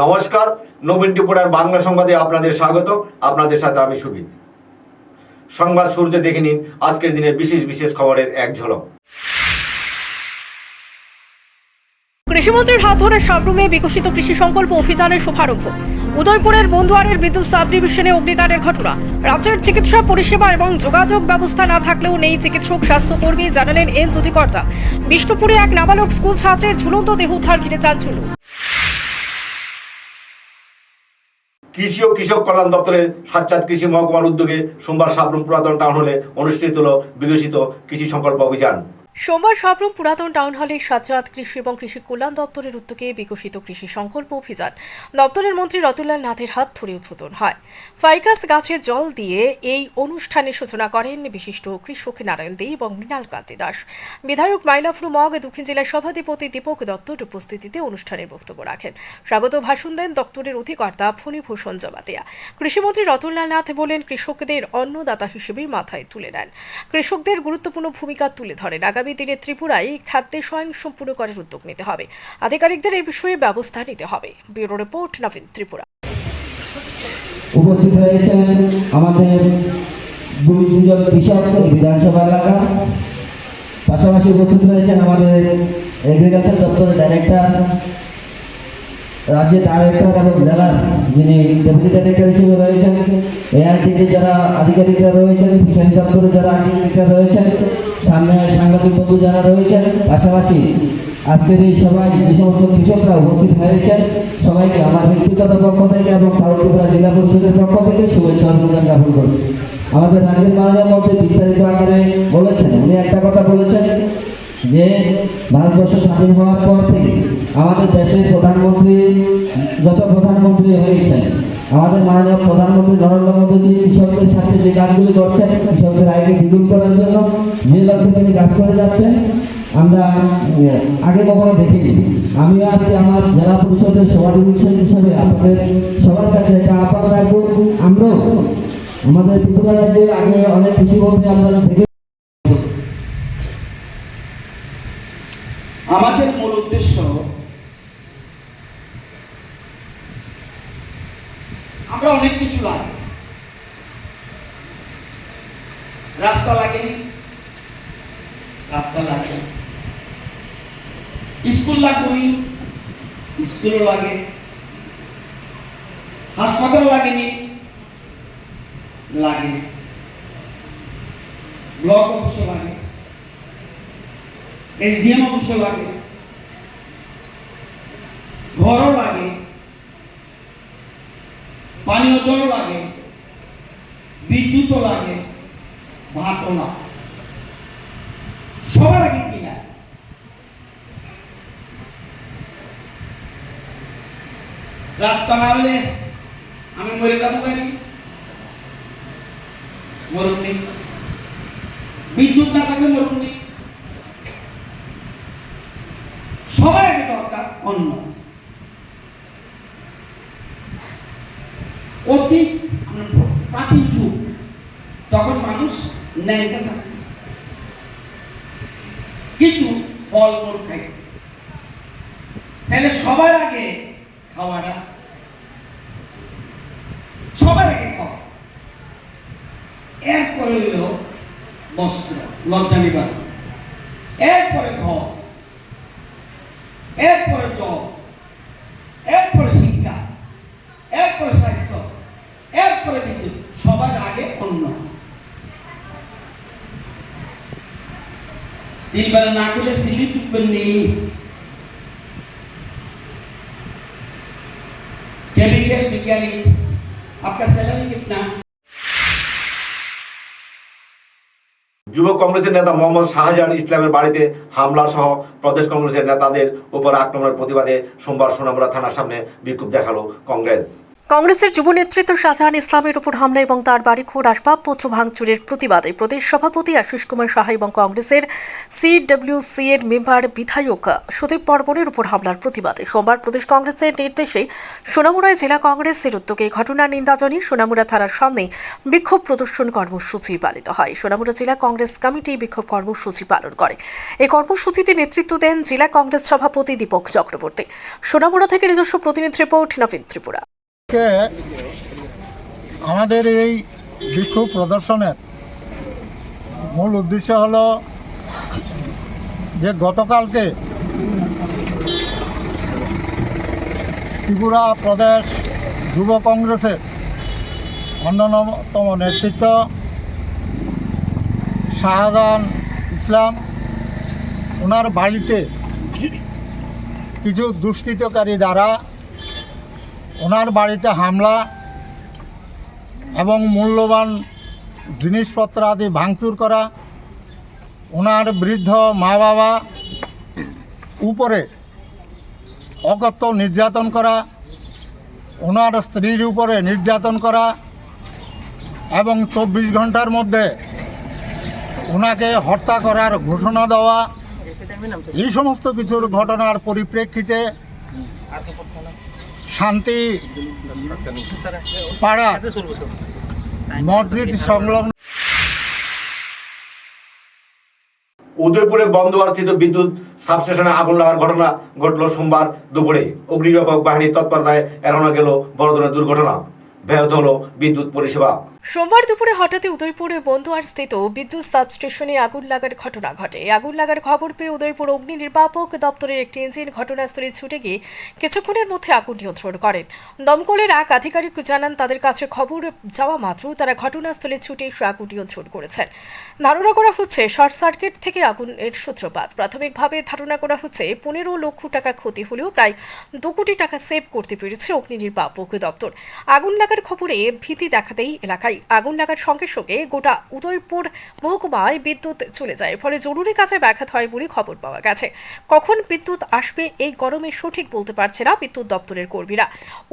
নমস্কার, নবীন ত্রিপুরার বাংলা সংবাদে আপনাদের স্বাগত। আপনাদের সাথে আমি সুবিদ সংবাদ শুরুতে দেখে নিন, আজকের দিনের বিশেষ বিশেষ খবরের এক ঝলক। কৃষিমন্ত্রীর হাত ধরে সাবরুমে বিকশিত কৃষি সংকল্প অভিযানের শুভারম্ভ। উদয়পুরের বন্ধুয়ারের বিদ্যুৎ সাব ডিভিশনে অগ্নিকাণ্ডের ঘটনা। রাজ্যের চিকিৎসা পরিষেবা এবং যোগাযোগ ব্যবস্থা না থাকলেও নেই চিকিৎসক, স্বাস্থ্যকর্মী, জানালেন এমস অধিকর্তা বিষ্ণুপুরে এক নাবালক স্কুল ছাত্রের ঝুলন্ত দেহ উদ্ধার ঘিরে চাঞ্চল্য। কৃষি ও কৃষক কল্যাণ দপ্তরের সাজ্জাদ কৃষি মহকুমার উদ্যোগে সোমবার সাবরুম পুরাতন টাউন হলে অনুষ্ঠিত হল বিকশিত কৃষি সংকল্প অভিযান। সোমবার সাবরুম পুরাতন টাউন হলে সাজ্জাদ কৃষি এবং কৃষি কল্যাণ দপ্তরের উদ্যোগে বিকশিত কৃষি সংকল্প অভিযান। দপ্তরের মন্ত্রী রতনলাল নাথের হাত ধরে উদ্বোধন হয়। ফাইকাস গাছে জল দিয়ে এই অনুষ্ঠানের সূচনা করেন বিশিষ্ট কৃষক নারায়ণ দে এবং মৃণাল কান্তি দাস। বিধায়ক মাইলাফরু মগ দক্ষিণ জেলার সভাধিপতি দীপক দত্তর উপস্থিতিতে অনুষ্ঠানের বক্তব্য রাখেন। স্বাগত ভাষণ দেন দপ্তরের অধিকর্তা ফণীভূষণ জমাতিয়া। কৃষিমন্ত্রী রতনলাল নাথ বলেন, কৃষকদের অন্নদাতা হিসেবে মাথায় তুলে নেন। কৃষকদের গুরুত্বপূর্ণ ভূমিকা তুলে ধরেন আগামী দিনে ত্রিপুরায় খাদ্যে স্বয়ংসম্পূর্ণ করার উদ্যোগ নিতে হবে। আধিকারিকদের এই বিষয়ে ব্যবস্থা নিতে হবে। Bureau report, Nabin Tripura. উপস্থিত রয়েছেন আমাদের দুই দুজন কৃষক বিধানসভা এলাকা। পাশাপাশি উপস্থিত রয়েছেন আমাদের এগ্রিকালচার দপ্তরের ডাইরেক্টর রাজ্যের ডাইরেক্টর এবং জেলার যিনি ডেপুটি ডাইরেক্টর হিসেবে রয়েছেন এআরটিটি যারা আধিকারিকরা রয়েছেন ফিশারি দপ্তরে যারা আধিকারিকরা রয়েছেন, সামনে সাংবাদিক বন্ধু যারা রয়েছেন, পাশাপাশি আজকের এই সবাই যে সমস্ত কৃষকরা উপস্থিত হয়েছেন, সবাইকে আমার ব্যক্তিগত পক্ষ থেকে এবং সাউথ জেলা পরিষদের পক্ষ থেকে শুভেচ্ছা অভিনন্দন জ্ঞাপন করছি। আমাদের রাজ্যের মাননীয় মধ্যে বিস্তারিত আকারে বলেছেন, উনি একটা কথা বলেছেন যে ভারতবর্ষ স্বাধীন হওয়ার পর থেকে আমাদের দেশের প্রধানমন্ত্রী, যত প্রধানমন্ত্রী হয়েছেন, আমাদের মাননীয় প্রধানমন্ত্রী নরেন্দ্র মোদীজি কৃষকদের সাথে যে কাজগুলি করছেন, কৃষকদের আয়কে দ্বিগুণ করার জন্য যে লক্ষ্যে তিনি কাজ করে যাচ্ছেন, আমরা আগে কখনো দেখিনি। আমিও আজকে আমার জেলা পরিষদের সভাধিপতি হিসাবে আপনাদের সবার কাছে একটা আহ্বান রাখব। আমরাও আমাদের ত্রিপুরা রাজ্যে আগে অনেক কৃষিমন্ত্রী আমরা দেখে আমাদের মূল উদ্দেশ্য আমরা অনেক কিছু লাগে। রাস্তা লাগেনি। রাস্তা লাগে। স্কুল লাগবেনি স্কুলও লাগে। হাসপাতাল লাগেনি। লাগে ব্লক অফিসও লাগে এসডিএম অফিসও লাগে, ঘরও লাগে, পানীয় জলও লাগে, বিদ্যুৎও লাগে, ভাতও লাগে। সবার আগে কি না রাস্তা না হলে আমি মরে যাব কেন? মরুন নেই। বিদ্যুৎ না থাকলে মরুন নেই। সবার আগে দরকার অন্ন। অতীত প্রাচীন যুগ, তখন মানুষ ন্যাংটা থাকত। কিন্তু ফল মূল খাই তাহলে সবার আগে খাওয়াটা, সবার আগে খাওয়া। এরপরে হইল বস্ত্র, লজ্জা নিবারণ। এরপরে ঘর। এরপরে জল এরপরে শিক্ষা এরপরে স্বাস্থ্য এরপরে বিদ্যুৎ সবার আগে অন্য তিন বেলা না করলে সিলি তুলবেন নেই केमिकल विज्ञानी आपका सैलरी कितना যুব কংগ্রেসের নেতা মোহাম্মদ শাহজাহান ইসলামের বাড়িতে হামলা সহ প্রদেশ কংগ্রেসের নেতাদের উপর আক্রমণের প্রতিবাদে সোমবার সোনামুড়া থানার সামনে বিক্ষোভ দেখাল কংগ্রেস। কংগ্রেসের যুব নেতৃত্ব শাহজাহান ইসলামের উপর হামলা এবং তার বাড়িঘর আসবাবপত্র ভাঙচুরের প্রতিবাদে প্রদেশ সভাপতি আশিস কুমার সাহা এবং কংগ্রেসের সিডব্লিউসি এর মেম্বার বিধায়ক সুদীপ বর্মনের উপর হামলার প্রতিবাদে সোমবার প্রদেশ কংগ্রেসের নির্দেশে সোনামুড়ায় জেলা কংগ্রেসের উদ্যোগে ঘটনার নিন্দা জানিয়ে সোনামুড়া থানার সামনে বিক্ষোভ প্রদর্শন কর্মসূচি পালিত হয়। সোনামুড়া জেলা কংগ্রেস কমিটি বিক্ষোভ কর্মসূচি পালন করে। এই কর্মসূচিতে নেতৃত্ব দেন জেলা কংগ্রেস সভাপতি দীপক চক্রবর্তী। সোনামুড়া থেকে নিজস্ব প্রতিনিধি রিপোর্ট নবীন ত্রিপুরা। কে আমাদের এই বিক্ষোভ প্রদর্শনের মূল উদ্দেশ্য হলো যে গতকালকে ত্রিপুরা প্রদেশ যুব কংগ্রেসের অন্যতম নেতৃত্ব শাহজাহান ইসলাম ওনার বাড়িতে কিছু দুষ্কৃতকারী দ্বারা ওনার বাড়িতে হামলা এবং মূল্যবান জিনিসপত্র আদি ভাঙচুর করা, ওনার বৃদ্ধ মা বাবা উপরে অকথ্য নির্যাতন করা, ওনার স্ত্রীর উপরে নির্যাতন করা এবং চব্বিশ ঘণ্টার মধ্যে ওনাকে হত্যা করার ঘোষণা দেওয়া, এই সমস্ত কিছুর ঘটনার পরিপ্রেক্ষিতে শান্তি পাড়া মসজিদ সংলগ্ন উদয়পুরে বন্দোবস্তিত বিদ্যুৎ সাবস্টেশনে আগুন লাগার ঘটনা ঘটল সোমবার দুপুরে। অগ্নিনির্বাপক বাহিনীর তৎপরতায় এড়ানো গেল বড় ধরনের দুর্ঘটনা। ব্যাহত হলো বিদ্যুৎ পরিষেবা। সোমবার দুপুরে হঠাৎই উদয়পুরে বন্দুয়ার স্থিত বিদ্যুৎ সাবস্টেশনে আগুন লাগার ঘটনা ঘটে। আগুন লাগার খবর পেয়ে উদয়পুর অগ্নি নির্বাপক দপ্তরের একটি ইঞ্জিন ঘটনাস্থলে ছুটে গিয়ে কিছুক্ষণের মধ্যে আগুন নিয়ন্ত্রণ করেন। দমকলের এক আধিকারিক জানান, তাদের কাছে খবর যাওয়া মাত্র তারা ঘটনাস্থলে ছুটে এসে আগুন নিয়ন্ত্রণ করেছেন। ধারণা করা হচ্ছে, শর্ট সার্কিট থেকে আগুনের সূত্রপাত। প্রাথমিকভাবে ধারণা করা হচ্ছে, পনেরো লক্ষ টাকা ক্ষতি হলেও প্রায় দু কোটি টাকা সেভ করতে পেরেছে অগ্নি নির্বাপক দপ্তর। আগুন লাগার খবরে ভীতি দেখাতেই এলাকায় আগুন লাগার সঙ্গে সঙ্গে গোটা উদয়পুর মহকুমায় বিদ্যুৎ চলে যায়। ফলে জরুরি কাজে ব্যাঘাত হয় বলে খবর পাওয়া গেছে। কখন বিদ্যুৎ আসবে এই গরমে সঠিক বলতে পারছে না বিদ্যুৎ দপ্তরের কর্মীরা।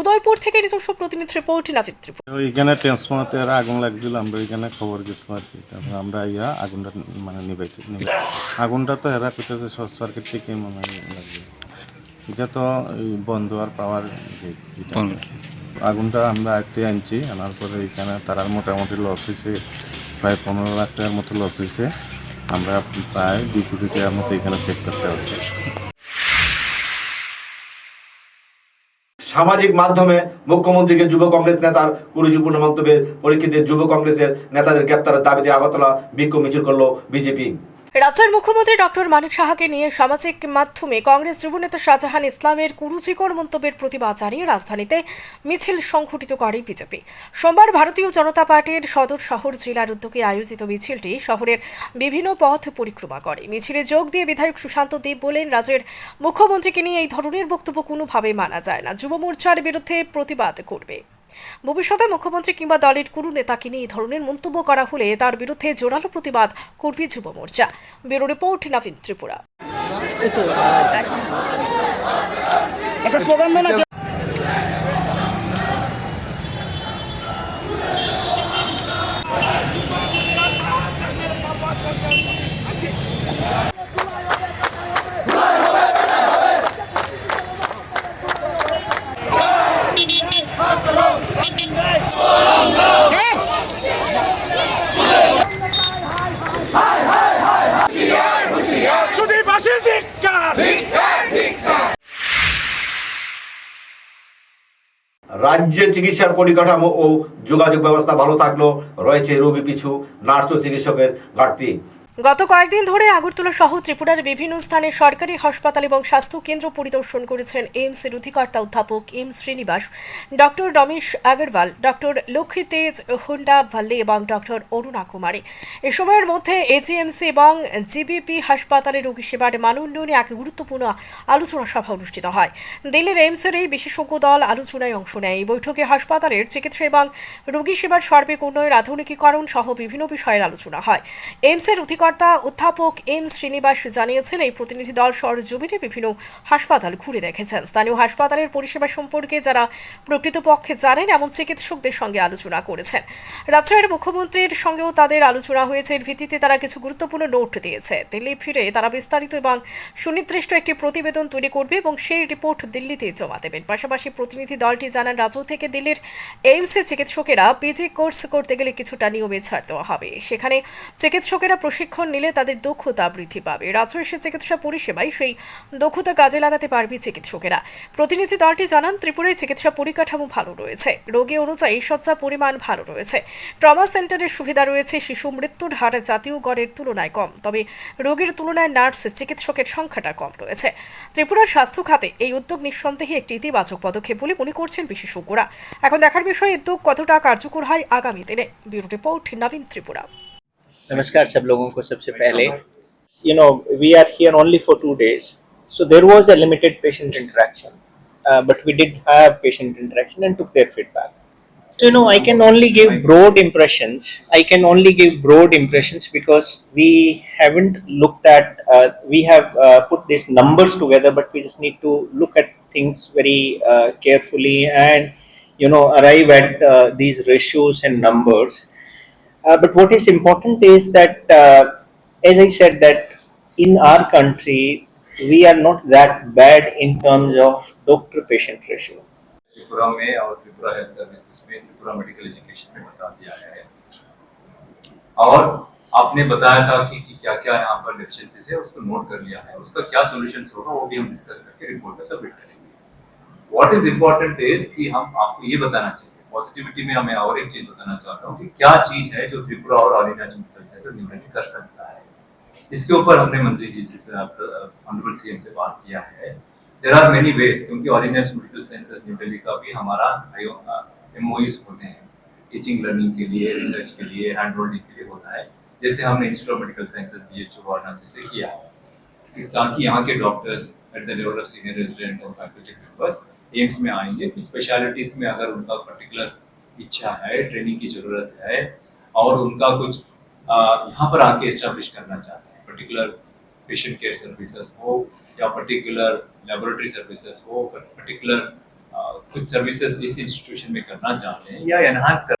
উদয়পুর থেকে নিজস্ব প্রতিনিধি রিপোর্ট নাফিদ ত্রিপুরা। ওইখানে ট্রান্সফর্মারতে আগুন লাগছিল আমরা ওইখানে খবর গেছিলাম আর কি। তারপর আমরা ইয়া আগুনটা মানে নিবাইতে নিবাই আগুনটা তো এরা করতেছে শর্ট সার্কিট থেকে মানে লাগবে। এটা তো এই বন্ধ আর পাওয়ার যেটা আগুনটা আমরা আয়ত্তে আনছি, আনার পরে এখানে তারার মোটামুটি লস হয়েছে প্রায় পনেরো লাখ টাকার মতো লস হয়েছে আমরা প্রায় দুই কোটি টাকার মতো এখানে সেভ করতে পারছি। সামাজিক মাধ্যমে মুখ্যমন্ত্রীকে যুব কংগ্রেস নেতার কুরুচিপূর্ণ মন্তব্যের পরিপ্রেক্ষিতে যুব কংগ্রেসের নেতাদের গ্রেপ্তারের দাবিতে আগরতলা বিক্ষোভ মিছিল করল বিজেপি। রাজ্যের মুখ্যমন্ত্রী ডক্টর মানিক সাহাকে নিয়ে সামাজিক মাধ্যমে কংগ্রেস যুবনেতা শাহজাহান ইসলামের কুরুচিকর মন্তব্যের প্রতিবাদ জানিয়ে রাজধানীতে মিছিল সংঘটিত করে বিজেপি। সোমবার ভারতীয় জনতা পার্টির সদর শহর জেলার উদ্যোগে আয়োজিত মিছিলটি শহরের বিভিন্ন পথ পরিক্রমা করে। মিছিলে যোগ দিয়ে বিধায়ক সুশান্ত দেব বলেন, রাজ্যের মুখ্যমন্ত্রীকে নিয়ে এই ধরনের বক্তব্য কোনোভাবে মানা যায় না। যুব মোর্চার বিরুদ্ধে প্রতিবাদ করবে। ভবিষ্যতে মুখ্যমন্ত্রী কিংবা দলের কোনো নেতাকে নিয়ে এই ধরনের মন্তব্য করা হলে তার বিরুদ্ধে জোরালো প্রতিবাদ করবে যুব মোর্চা। Bureau report, Nabin Tripura. রাজ্যে চিকিৎসার পরিকাঠামো ও যোগাযোগ ব্যবস্থা ভালো থাকল, রয়েছে রোগী পিছু, নার্স ও চিকিৎসকের ঘাটতি। গত কয়েকদিন ধরে আগরতলা সহ ত্রিপুরার বিভিন্ন স্থানে সরকারি হাসপাতাল এবং স্বাস্থ্য কেন্দ্র পরিদর্শন করেছেন এইমসের অধিকর্তা অধ্যাপক M Srinivas, doctor Ramesh Agarwal, doctor Lakshmi Tej Hunda Valli এবং ডক্টর অরুণা কুমারী। এ সময়ের মধ্যে এজিএমসি এবং জিবিপি হাসপাতালে রোগী সেবার মান উন্নয়নে এক গুরুত্বপূর্ণ আলোচনা সভা অনুষ্ঠিত হয়। দিল্লির এইমসের এই বিশেষজ্ঞ দল আলোচনায় অংশ নেয়। এই বৈঠকে হাসপাতালের চিকিৎসা এবং রোগী সেবার সার্বিক উন্নয়ন, আধুনিকীকরণ সহ বিভিন্ন বিষয়ের আলোচনা হয়। এইমসের অধিকর্তা কর্মকর্তা, অধ্যাপক এম শ্রীনিবাস জানিয়েছেন, এই প্রতিনিধি দল সরজমিনে বিভিন্ন হাসপাতাল ঘুরে দেখেছেন। স্থানীয় হাসপাতালের পরিষেবা সম্পর্কে যারা প্রকৃতপক্ষে জানেন, এমন চিকিৎসকদের সঙ্গে আলোচনা করেছেন। রাজ্যের মুখ্যমন্ত্রীর সঙ্গেও তাদের আলোচনা হয়েছে, এর ভিত্তিতে তারা কিছু গুরুত্বপূর্ণ নোট দিয়েছে। দিল্লি ফিরে তারা বিস্তারিত এবং সুনির্দিষ্ট একটি প্রতিবেদন তৈরি করবে এবং সেই রিপোর্ট দিল্লিতে জমা দেবেন। পাশাপাশি প্রতিনিধি দলটি জানান, রাজ্য থেকে দিল্লির এইমসে চিকিৎসকেরা পিজি কোর্স করতে গেলে কিছুটা নিয়মে ছাড় দেওয়া হবে। সেখানে চিকিৎসকেরা প্রশিক্ষণ নিলে তাদের দক্ষতা বৃদ্ধি পাবে। রাজ্য এসে চিকিৎসা পরিষেবায় সেই দক্ষতা কাজে লাগাতে পারবে চিকিৎসকেরা। প্রতিনিধি দলটি জানান, ত্রিপুরায় চিকিৎসা পরিকাঠামো ভালো রয়েছে। রোগী অনুযায়ী শয্যা পরিমাণ ভালো রয়েছে। ট্রমা সেন্টারের সুবিধা রয়েছে, শিশু মৃত্যুর হার জাতীয় গড়ের তুলনায় কম। তবে রোগীর তুলনায় নার্স চিকিৎসকের সংখ্যাটা কম রয়েছে। ত্রিপুরার স্বাস্থ্য খাতে এই উদ্যোগ নিঃসন্দেহে একটি ইতিবাচক পদক্ষেপ বলে মনে করছেন বিশেষজ্ঞরা। এখন দেখার বিষয় উদ্যোগ কতটা কার্যকর হয় আগামী দিনে। Bureau report, Nabin Tripura. नमस्कार सब लोगों को सबसे पहले you know we are here only for two days so there was a limited patient interaction uh, but we did have patient interaction and took their feedback so you know i can only give broad impressions i can only give broad impressions because we haven't looked at uh, we have uh, put these numbers together but we just need to look at things very uh, carefully and you know arrive at uh, these ratios and numbers uh, but what is important is that, uh, as I said, that in our country we are not that bad in terms of doctor-patient ratio. Tripura में और Tripura health services में Tripura medical education में बता दिया है और आपने बताया था कि, कि क्या क्या यहाँ पर डेफिशिएंसीज है उसको नोट कर लिया है उसका क्या सॉल्यूशंस होगा वो भी हम डिस्कस करके रिपोर्ट में सबमिट करेंगे व्हाट इज इम्पोर्टेंट इज कि हम आपको ये बताना चाहिए पॉजिटिविटी में हमें और एक चीज़ बताना चाहता हूँ कि क्या चीज़ है जो त्रिपुरा और ऑल इंडिया से कर सकता है? इसके ऊपर हमने मंत्री जी से ऑनरेबल सीएम से बात किया है। देर आर मेनी वेज क्योंकि all medical sciences New Delhi का भी हमारा एमओयूज होते हैं। टीचिंग लर्निंग के लिए रिसर्च के लिए हैंड होल्डिंग के लिए होता है। जैसे हमने institute medical sciences B H Varanasi से किया। है ताकि यहाँ के doctors at the level of senior resident और फैकल्टी मेंबर्स एम्स में आएंगे कुछ स्पेशलिटीज में अगर उनका पर्टिकुलर इच्छा है ट्रेनिंग की जरूरत है और उनका कुछ आ, यहाँ पर आके इस्टेब्लिश करना चाहते हैं पर्टिकुलर पेशेंट केयर सर्विसेज हो या पर्टिकुलर लेबोरेटरी सर्विसेज हो पर्टिकुलर कुछ सर्विसेज इस इंस्टीट्यूशन में करना चाहते हैं या एनहांस कर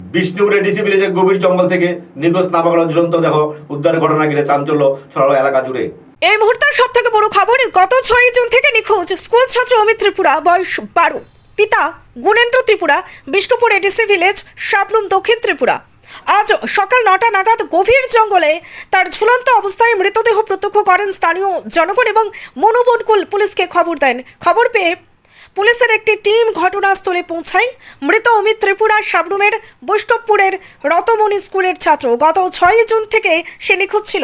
বিষ্ণুপুরে ডিসি ভিলেজের গভীর জঙ্গল থেকে নিখোঁজ নাবাগল ঝুলন্ত দেহ উদ্ধারের ঘটনা ঘিরে চাঞ্চল্য ছড়ালো এলাকা জুড়ে এই মুহূর্তের সব থেকে বড় খবর, গত ছয় জুন থেকে নিখোঁজ স্কুল ছাত্র অমিত ত্রিপুরা বয়স বারো। পিতা গুণেন্দ্র ত্রিপুরা, বিষ্ণুপুর এডিসি ভিলেজ শাবলুম দক্ষিণ ত্রিপুরা। আজ সকাল নটা নাগাদ গভীর জঙ্গলে তার ঝুলন্ত অবস্থায় মৃতদেহ প্রত্যক্ষ করেন স্থানীয় জনগণ এবং মনোবনকুল পুলিশকে খবর দেন। খবর পেয়ে পুলিশের একটি টিম ঘটনাস্থলে পৌঁছায়। মৃত অমিত ত্রিপুরা শাবরুমের বৈষ্ণবপুরের রতমণি স্কুলের ছাত্র গত ছয় জুন থেকে সে নিখোঁজ ছিল।